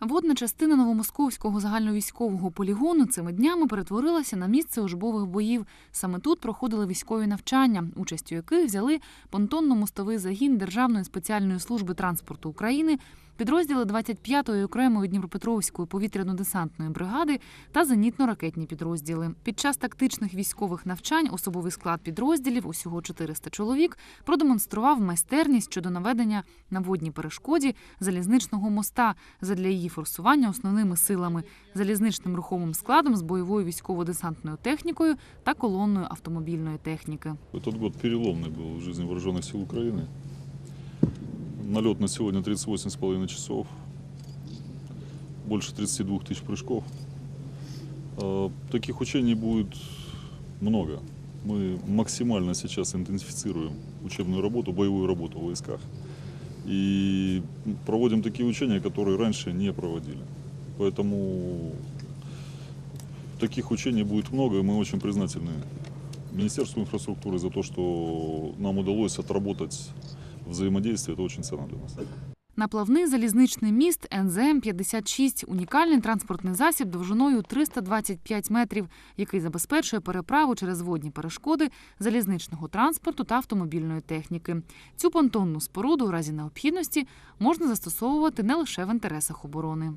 Водна частина новомосковського загальновійськового полігону цими днями перетворилася на місце учбових боїв. Саме тут проходили військові навчання, участь у яких взяли понтонно-мостовий загін Державної спеціальної служби транспорту України, підрозділи 25-ї окремої Дніпропетровської повітряно-десантної бригади та зенітно-ракетні підрозділи. Під час тактичних військових навчань особовий склад підрозділів, усього 400 чоловік, продемонстрував майстерність щодо наведення на водній перешкоді залізничного моста задля її форсування основними силами, залізничним рухомим складом з бойовою військово-десантною технікою та колонною автомобільної техніки. Этот год переломный был в жизни вооруженных сил Украины. Налет на сегодня 38,5 часов, больше 32 тысяч прыжков. Э, Таких учений будет много. Мы максимально сейчас интенсифицируем учебную работу, боевую работу в войсках. И проводим такие учения, которые раньше не проводили. Поэтому таких учений будет много, и мы очень признательны Министерству инфраструктуры за то, что нам удалось отработать взаимодействие. Это очень ценно для нас. Наплавний залізничний міст НЗМ-56 – унікальний транспортний засіб довжиною 325 метрів, який забезпечує переправу через водні перешкоди залізничного транспорту та автомобільної техніки. Цю понтонну споруду у разі необхідності можна застосовувати не лише в інтересах оборони.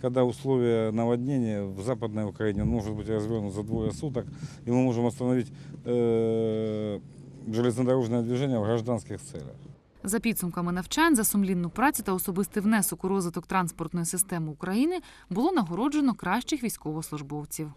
когда условия наводнения в Западной Украине он может быть развернут за двое суток, и мы можем остановить э, железнодорожное движение в гражданских целях. За підсумками навчань за сумлінну працю та особистий внесок у розвиток транспортної системи України було нагороджено кращих військовослужбовців.